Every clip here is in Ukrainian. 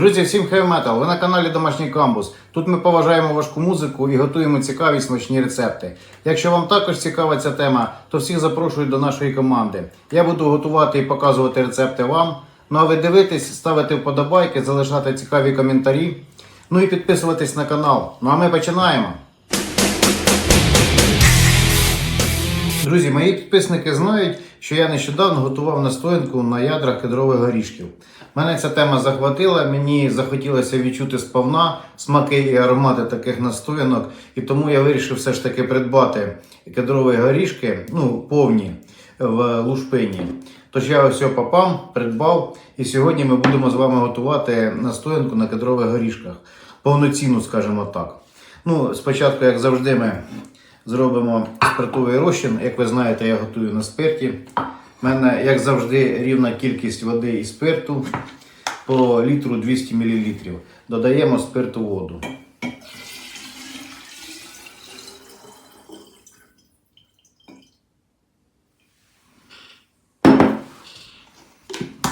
Друзі, всім хай метал! Ви на каналі Домашній Камбус. Тут ми поважаємо важку музику і готуємо цікаві смачні рецепти. Якщо вам також цікава ця тема, то всіх запрошую до нашої команди. Я буду готувати і показувати рецепти вам. Ну а ви дивитесь, ставити вподобайки, залишати цікаві коментарі. Ну і підписуватись на канал. Ну а ми починаємо. Друзі, мої підписники знають, що я нещодавно готував настоянку на ядрах кедрових горішків. Мене ця тема захватила, мені захотілося відчути сповна смаки і аромати таких настоянок, і тому я вирішив все ж таки придбати кедрові горішки, ну, повні в лушпині. Тож я ось попам, придбав, і сьогодні ми будемо з вами готувати настоянку на кедрових горішках. Повноцінну, скажімо так. Ну, спочатку, як завжди, ми зробимо спиртовий розчин. Як ви знаєте, я готую на спирті. У мене, як завжди, рівна кількість води і спирту по літру 200 мл. Додаємо спирту воду.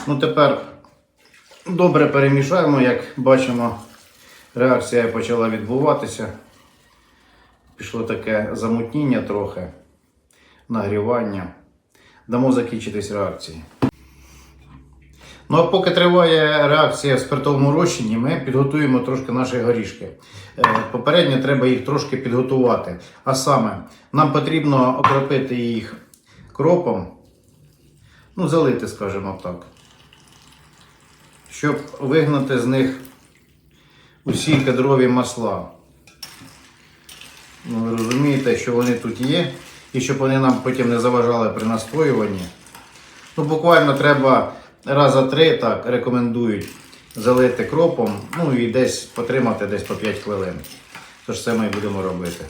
Ну, тепер добре перемішаємо, як бачимо, реакція почала відбуватися. Пішло таке замутніння трохи, нагрівання. Дамо закінчитись реакції. Ну а поки триває реакція в спиртовому розчині, ми підготуємо трошки наші горішки. Е, Попередньо треба їх трошки підготувати. А саме, нам потрібно окропити їх кропом, ну, залити, скажімо так, щоб вигнати з них усі кедрові масла. Ну, ви розумієте, що вони тут є, і щоб вони нам потім не заважали при настоюванні. Ну, буквально треба раза три, так, рекомендують залити кропом, ну і десь потримати десь по 5 хвилин. Тож це ми і будемо робити.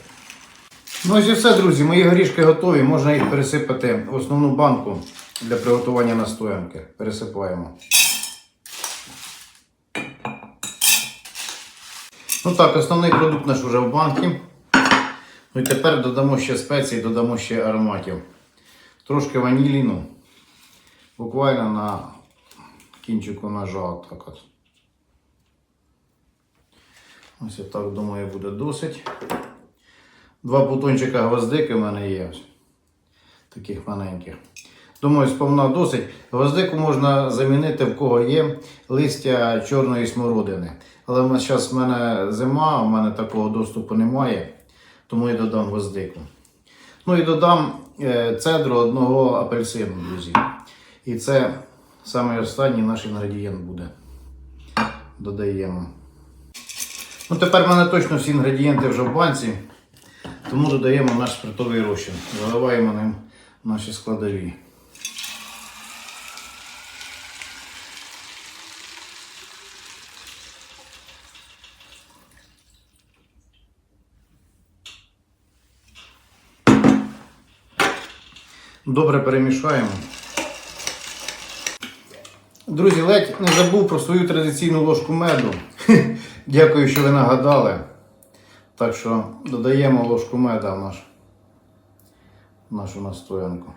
Ну ось і все, друзі, мої горішки готові. Можна їх пересипати в основну банку для приготування настоянки. Пересипаємо. Ну так, основний продукт наш вже в банці. Ну і тепер додамо ще спеції, додамо ще ароматів. Трошки ваніліну. Буквально на кінчику ножа. Так от. Ось я так думаю буде досить. Два бутончика гвоздики в мене є. Таких маленьких. Думаю, сповна досить. Гвоздику можна замінити в кого є листя чорної смородини. Але зараз в мене зима, в мене такого доступу немає тому і додам гвоздику. Ну і додам е, цедру одного апельсину, друзі. І це саме останній наш інгредієнт буде. Додаємо. Ну Тепер в мене точно всі інгредієнти вже в банці, тому додаємо наш спиртовий розчин. Заливаємо ним наші складові. Добре перемішаємо. Друзі, ледь не забув про свою традиційну ложку меду. Дякую, що ви нагадали. Так що додаємо ложку меда в наш, в нашу настоянку.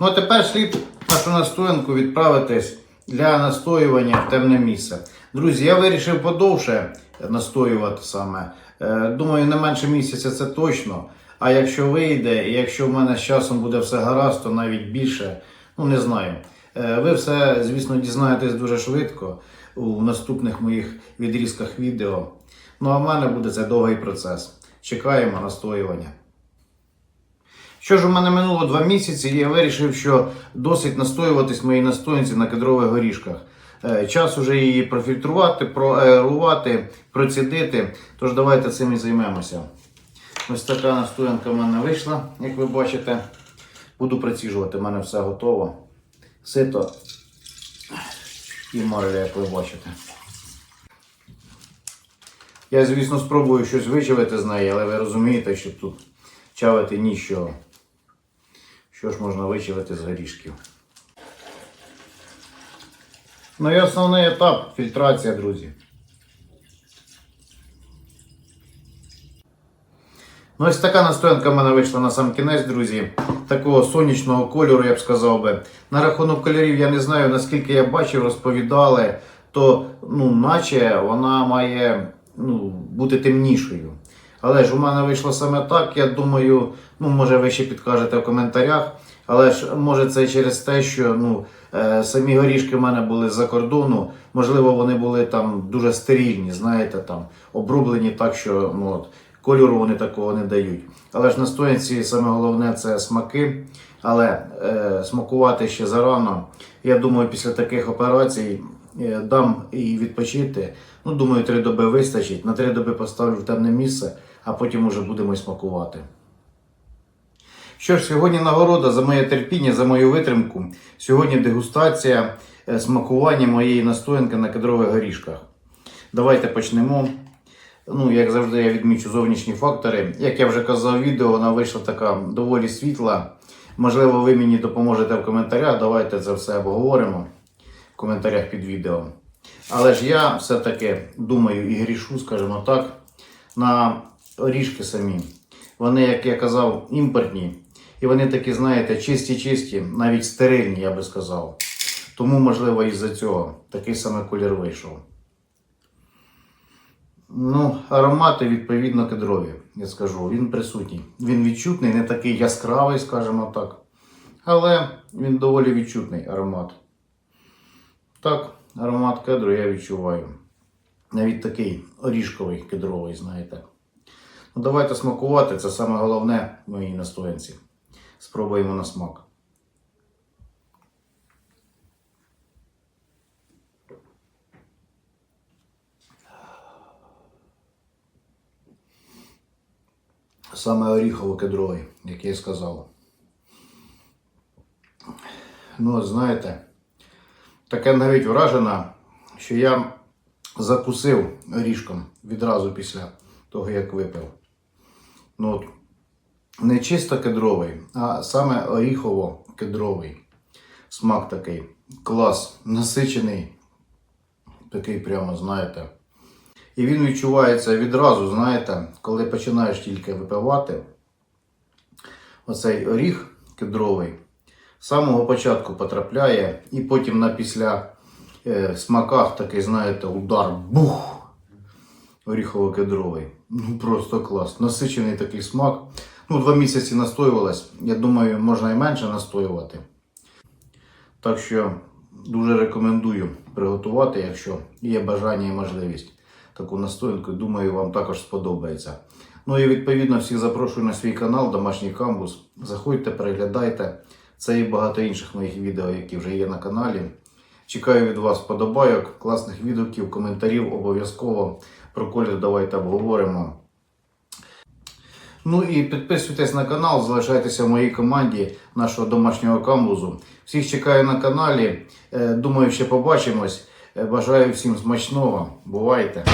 Ну а тепер слід нашу настоянку відправитись для настоювання в темне місце. Друзі, я вирішив подовше настоювати саме. Е, Думаю, не менше місяця це точно. А якщо вийде, і якщо в мене з часом буде все гаразд, то навіть більше, ну не знаю. Е, Ви все, звісно, дізнаєтесь дуже швидко у наступних моїх відрізках відео. Ну а в мене буде це довгий процес. Чекаємо настоювання. Що ж у мене минуло два місяці, і я вирішив, що досить настоюватись моїй настоянці на кедрових горішках. Е, Час уже її профільтрувати, проаерувати, процідити. Тож давайте цим і займемося. Ось така настоянка в мене вийшла, як ви бачите. Буду проціжувати, в мене все готово. Сито і марля, як ви бачите. Я, звісно, спробую щось вичавити з неї, але ви розумієте, що тут чавити нічого. Що ж можна вичавити з горішків? Ну і основний етап фільтрація, друзі. Ну ось така настоянка в мене вийшла на сам кінець, друзі. такого сонячного кольору, я б сказав би. На рахунок кольорів я не знаю, наскільки я бачив, розповідали, то ну, наче вона має ну, бути темнішою. Але ж у мене вийшло саме так. Я думаю, ну може ви ще підкажете в коментарях. Але ж може це через те, що ну, е, самі горішки в мене були з-за кордону. Можливо, вони були там дуже стерильні, знаєте, там обрублені так, що ну, от, кольору вони такого не дають. Але ж настоянці саме головне це смаки. Але е, смакувати ще зарано. Я думаю, після таких операцій е, дам і відпочити. Ну, думаю, три доби вистачить. На три доби поставлю в темне місце, а потім уже будемо смакувати. Що ж, сьогодні нагорода за моє терпіння, за мою витримку. Сьогодні дегустація е, смакування моєї настоянки на кедрових горішках. Давайте почнемо. Ну, як завжди, я відмічу зовнішні фактори. Як я вже казав в відео, вона вийшла така доволі світла. Можливо, ви мені допоможете в коментарях. Давайте це все обговоримо в коментарях під відео. Але ж я все-таки думаю і грішу, скажімо так, на орішки самі. Вони, як я казав, імпортні. І вони такі, знаєте, чисті-чисті, навіть стерильні, я би сказав. Тому, можливо, із-за цього такий саме колір вийшов. Ну, аромати відповідно кедрові, я скажу. Він присутній. Він відчутний, не такий яскравий, скажімо так. Але він доволі відчутний аромат. Так, аромат кедру я відчуваю. Навіть такий орішковий кедровий, знаєте. Ну, давайте смакувати. Це саме головне в моїй настоянці. Спробуємо на смак. Саме оріхово-кедровий, як я і сказав. Ну, знаєте, таке навіть вражено, що я закусив орішком відразу після того, як випив. Ну, от, не чисто кедровий, а саме оріхово-кедровий. Смак такий. Клас, насичений. Такий прямо, знаєте. І він відчувається відразу, знаєте, коли починаєш тільки випивати. Оцей оріх кедровий з самого початку потрапляє, і потім на після е, смаках такий, знаєте, удар бух! Оріхово-кедровий. Ну просто клас. Насичений такий смак. Ну, два місяці настоювалась. Я думаю, можна і менше настоювати. Так що дуже рекомендую приготувати, якщо є бажання і можливість. Таку настоянку, думаю, вам також сподобається. Ну і відповідно всіх запрошую на свій канал Домашній Камбус. Заходьте, переглядайте. Це і багато інших моїх відео, які вже є на каналі. Чекаю від вас подобайок, класних відгуків, коментарів обов'язково. Про колір давайте обговоримо. Ну і підписуйтесь на канал, залишайтеся в моїй команді нашого домашнього камбузу. Всіх чекаю на каналі. Е, Думаю, ще побачимось. Е, Бажаю всім смачного. Бувайте!